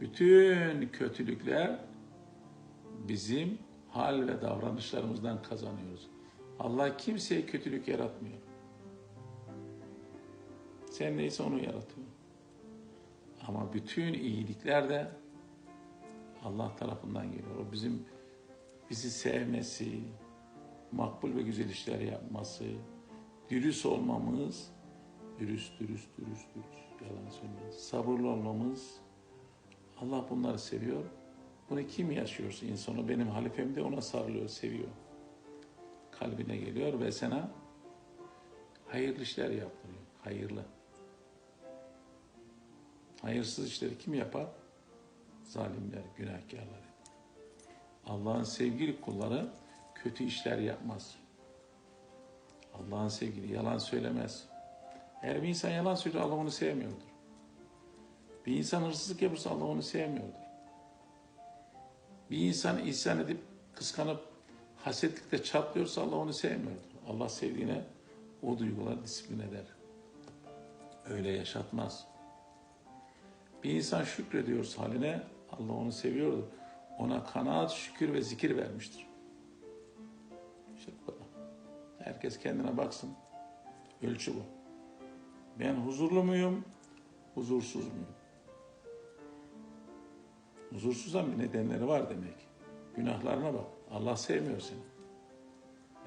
Bütün kötülükler bizim hal ve davranışlarımızdan kazanıyoruz. Allah kimseye kötülük yaratmıyor. Sen neyse onu yaratıyor. Ama bütün iyilikler de Allah tarafından geliyor. O bizim bizi sevmesi, makbul ve güzel işler yapması, dürüst olmamız, dürüst, dürüst, dürüst, dürüst, yalan söylemez, sabırlı olmamız, Allah bunları seviyor. Bunu kim yaşıyorsa insanı benim halifem de ona sarılıyor, seviyor. Kalbine geliyor ve sana hayırlı işler yaptırıyor. Hayırlı. Hayırsız işleri kim yapar? Zalimler, günahkarlar. Allah'ın sevgili kulları kötü işler yapmaz. Allah'ın sevgili yalan söylemez. Eğer bir insan yalan söylüyor Allah onu sevmiyordur. Bir insan hırsızlık yapırsa Allah onu sevmiyordur. Bir insan isyan edip kıskanıp hasetlikte çatlıyorsa Allah onu sevmiyordur. Allah sevdiğine o duyguları disiplin eder. Öyle yaşatmaz. Bir insan şükrediyorsa haline Allah onu seviyordur. Ona kanaat, şükür ve zikir vermiştir. İşte bu kadar. Herkes kendine baksın. Ölçü bu. Ben huzurlu muyum, huzursuz muyum? Huzursuzdan bir nedenleri var demek. Günahlarına bak. Allah sevmiyor seni.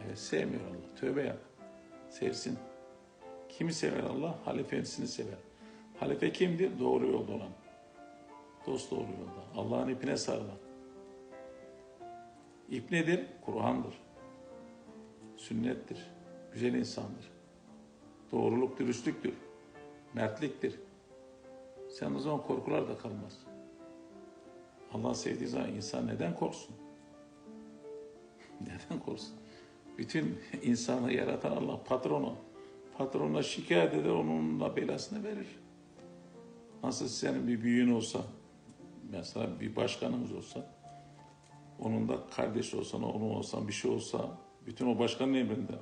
Evet sevmiyor Allah. Tövbe yap. Sevsin. Kimi sever Allah? Halifesini sever. Halife kimdir? Doğru yolda olan. Dost doğru yolda. Allah'ın ipine sarılan. İp nedir? Kur'an'dır. Sünnettir. Güzel insandır. Doğruluk, dürüstlüktür. Mertliktir. Sen o zaman korkular da kalmaz. Allah sevdiği zaman insan neden korksun? Neden korksun? Bütün insanı yaratan Allah patronu. Patrona şikayet eder, onun da belasını verir. Nasıl senin bir büyüğün olsa, mesela bir başkanımız olsa, onun da kardeş olsan, onun olsan, bir şey olsa, bütün o başkanın emrinde.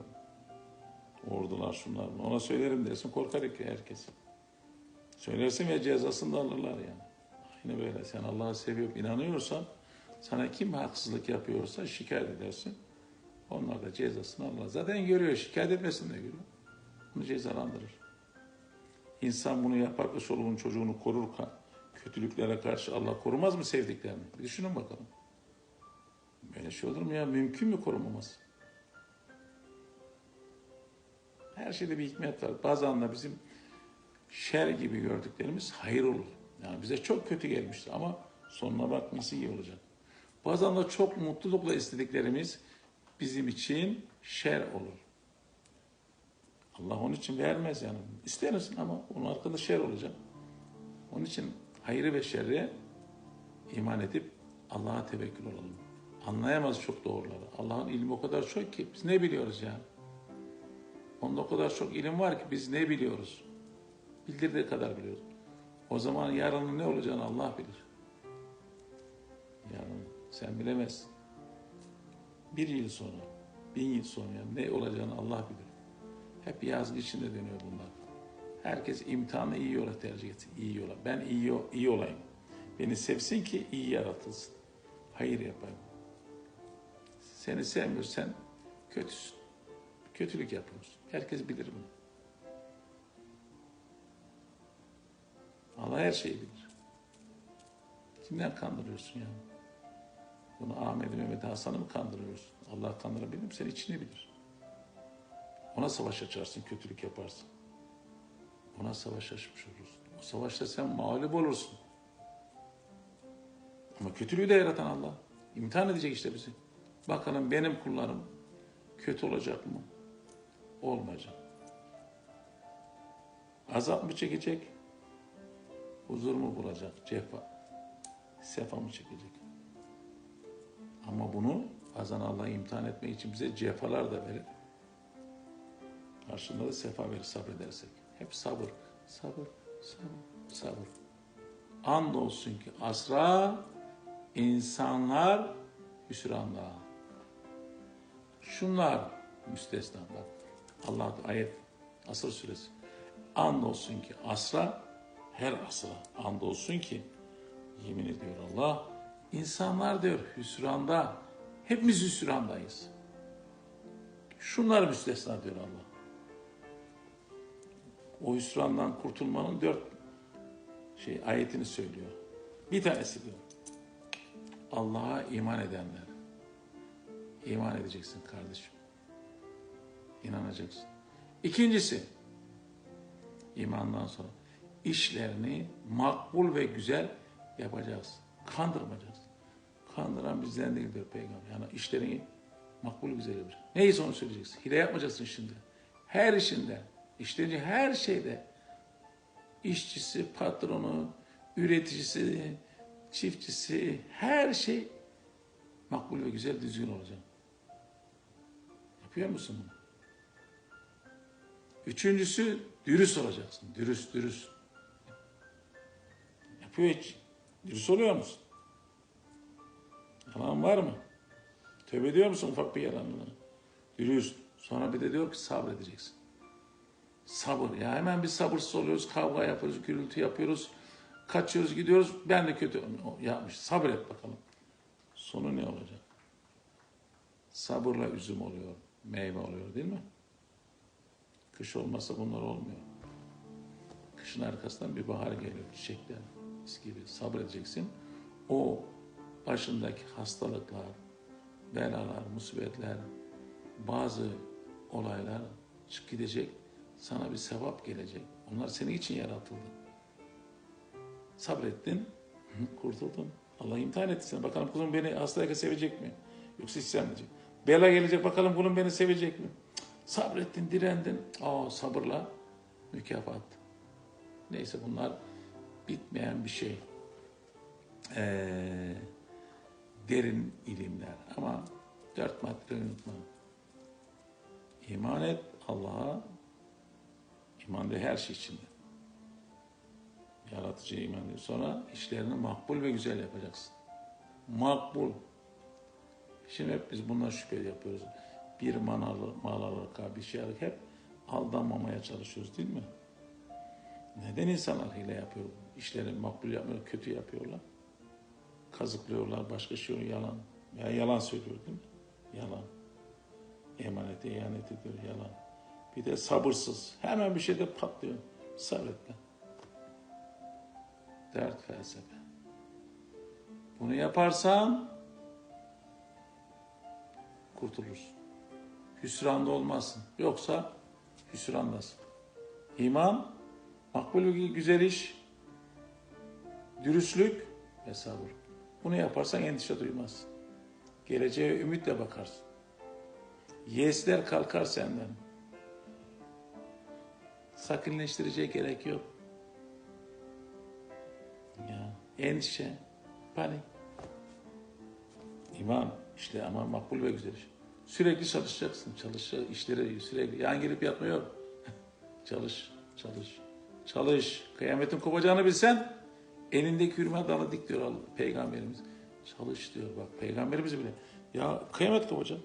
Ordular şunlar. Ona söylerim dersin, korkar ki herkes. Söylersin ve cezasını da alırlar yani. Aynı böyle. Sen Allah'ı seviyor, inanıyorsan, sana kim haksızlık yapıyorsa şikayet edersin. Onlar da cezasını alırlar. Zaten görüyor, şikayet etmesin de görüyor. Bunu cezalandırır. İnsan bunu yapar da çoluğun çocuğunu korurken kötülüklere karşı Allah korumaz mı sevdiklerini? Bir düşünün bakalım. Böyle şey olur mu ya? Mümkün mü korumaması? Her şeyde bir hikmet var. Bazen de bizim şer gibi gördüklerimiz hayır olur. Yani bize çok kötü gelmişti ama sonuna bak nasıl iyi olacak. Bazen de çok mutlulukla istediklerimiz bizim için şer olur. Allah onun için vermez yani. İstersin ama onun arkada şer olacak. Onun için hayrı ve şerri iman edip Allah'a tevekkül olalım. Anlayamaz çok doğruları. Allah'ın ilmi o kadar çok ki biz ne biliyoruz yani? Onda o kadar çok ilim var ki biz ne biliyoruz? Bildirdiği kadar biliyoruz. O zaman yarının ne olacağını Allah bilir. Yarın sen bilemezsin. Bir yıl sonra, bin yıl sonra ne olacağını Allah bilir. Hep yazgı içinde dönüyor bunlar. Herkes imtihanı iyi yola tercih etsin. iyi yola. Ben iyi, iyi olayım. Beni sevsin ki iyi yaratılsın. Hayır yapayım. Seni sevmiyor, sen kötüsün. Kötülük yapıyorsun. Herkes bilir bunu. Her şeyi bilir. Kimden kandırıyorsun yani? Bunu Ahmet'i, Mehmet'i, Hasan'ı mı kandırıyorsun? Allah kandırabilir mi? Sen içini bilir. Ona savaş açarsın, kötülük yaparsın. Ona savaş açmış olursun. O savaşta sen mağlup olursun. Ama kötülüğü de yaratan Allah. İmtihan edecek işte bizi. Bakalım benim kullarım kötü olacak mı? Olmayacak. Azap mı çekecek? Huzur mu bulacak? Cefa. Sefa mı çekecek? Ama bunu bazen Allah imtihan etmek için bize cefalar da verir. Karşında da sefa verir sabredersek. Hep sabır, sabır, sabır, sabır. And olsun ki asra insanlar hüsranda. Şunlar müstesna bak. Allah ayet Asır suresi. And olsun ki asra her asra and olsun ki Yemin ediyor Allah. İnsanlar diyor hüsranda. Hepimiz hüsrandayız. Şunlar müstesna diyor Allah. O hüsrandan kurtulmanın dört şey ayetini söylüyor. Bir tanesi diyor. Allah'a iman edenler. İman edeceksin kardeşim. İnanacaksın. İkincisi, imandan sonra işlerini makbul ve güzel yapacaksın. Kandırmayacaksın. Kandıran bizden değildir peygamber. Yani işlerini makbul güzel yapacaksın. Neyse onu söyleyeceksin. Hile yapmayacaksın şimdi. Her işinde, işlediğin her şeyde işçisi, patronu, üreticisi, çiftçisi, her şey makbul ve güzel düzgün olacak. Yapıyor musun bunu? Üçüncüsü dürüst olacaksın. Dürüst, dürüst. Yapıyor hiç. Dürüst oluyor musun? Yalan var mı? Tövbe ediyor musun ufak bir yalanına? Dürüst. Sonra bir de diyor ki sabredeceksin. Sabır. Ya hemen biz sabırsız oluyoruz. Kavga yapıyoruz, gürültü yapıyoruz. Kaçıyoruz, gidiyoruz. Ben de kötü yapmış. Sabret bakalım. Sonu ne olacak? Sabırla üzüm oluyor. Meyve oluyor değil mi? Kış olmasa bunlar olmuyor. Kışın arkasından bir bahar geliyor. Çiçekler mis gibi sabredeceksin. O başındaki hastalıklar, belalar, musibetler, bazı olaylar çık gidecek. Sana bir sevap gelecek. Onlar senin için yaratıldı. Sabrettin, kurtuldun. Allah imtihan etti seni. Bakalım kulum beni hastayken sevecek mi? Yoksa isyan edecek. Bela gelecek bakalım kulum beni sevecek mi? Sabrettin, direndin. Aa sabırla mükafat. Neyse bunlar bitmeyen bir şey. Ee, derin ilimler. Ama dört maddeyi unutma. İman et Allah'a. İman da her şey içinde. Yaratıcıya iman ediyor. Sonra işlerini makbul ve güzel yapacaksın. Makbul. Şimdi hep biz bundan şüphe yapıyoruz. Bir mal alır, mal alır, bir şey alır. Hep aldanmamaya çalışıyoruz değil mi? Neden insanlar hile yapıyor? İşleri makbul yapmıyor, kötü yapıyorlar. Kazıklıyorlar, başka şey yalan. Ya yalan söylüyor değil mi? Yalan. Emanete ihanet ediyor, yalan. Bir de sabırsız. Hemen bir şeyde patlıyor. Sabretle. Dert felsefe. Bunu yaparsan kurtulursun. Hüsranda olmazsın. Yoksa hüsrandasın. İman, makbul güzel iş, dürüstlük ve sabır. Bunu yaparsan endişe duymazsın. Geleceğe ümitle bakarsın. Yesler kalkar senden. Sakinleştireceğe gerek yok. Ya, endişe, panik. İman işte ama makbul ve güzel iş. Sürekli çalışacaksın. Çalış, işleri sürekli. Yan girip yatma yok. çalış, çalış, çalış. Kıyametin kopacağını bilsen elindeki hürme dalı dik diyor Peygamberimiz. Çalış diyor bak Peygamberimiz bile. Ya kıyamet kopacak.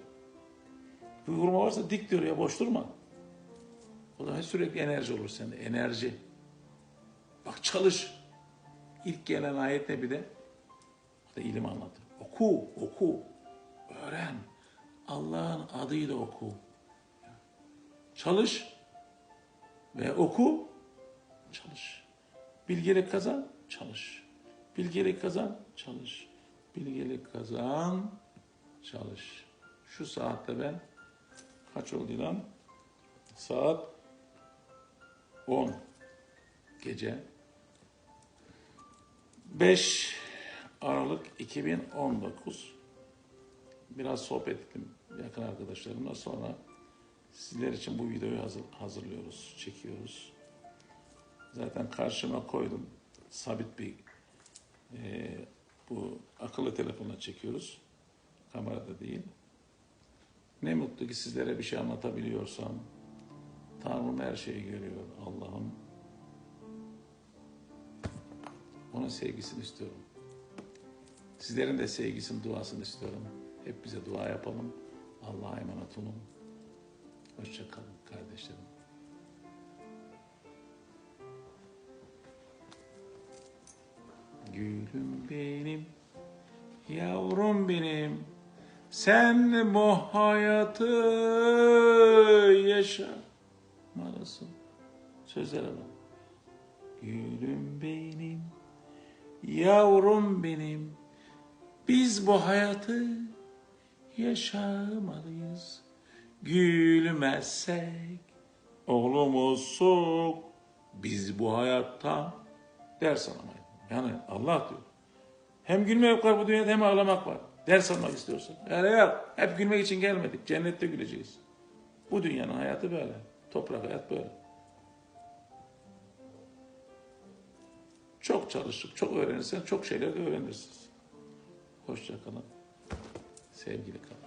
Bir hurma varsa dik diyor ya boş durma. O zaman sürekli enerji olur sende. Enerji. Bak çalış. İlk gelen ayet ne bir de? O da ilim anlatır. Oku, oku. Öğren. Allah'ın adıyla oku. Çalış ve oku. Çalış. Bilgelik kazan, çalış. Bilgelik kazan, çalış. Bilgelik kazan, çalış. Şu saatte ben kaç oldu lan? Saat 10 gece 5 Aralık 2019 biraz sohbet ettim yakın arkadaşlarımla sonra sizler için bu videoyu hazır, hazırlıyoruz, çekiyoruz. Zaten karşıma koydum sabit bir e, bu akıllı telefonla çekiyoruz. Kamerada değil. Ne mutlu ki sizlere bir şey anlatabiliyorsam. Tanrım her şeyi görüyor. Allah'ım. Onun sevgisini istiyorum. Sizlerin de sevgisini, duasını istiyorum. Hep bize dua yapalım. Allah'a emanet olun. Hoşçakalın kardeşlerim. Gülüm benim, yavrum benim, sen bu hayatı yaşamalısın. Sözlere bak. Gülüm benim, yavrum benim, biz bu hayatı yaşamalıyız. Gülmezsek oğlumuzsuk biz bu hayatta ders alamayız. Yani Allah diyor. Hem gülmek var bu dünyada hem ağlamak var. Ders almak istiyorsun. Yani yok. Hep gülmek için gelmedik. Cennette güleceğiz. Bu dünyanın hayatı böyle. Toprak hayat böyle. Çok çalışıp çok öğrenirsen çok şeyler öğrenirsin. Hoşça kalın. Sevgili kalın.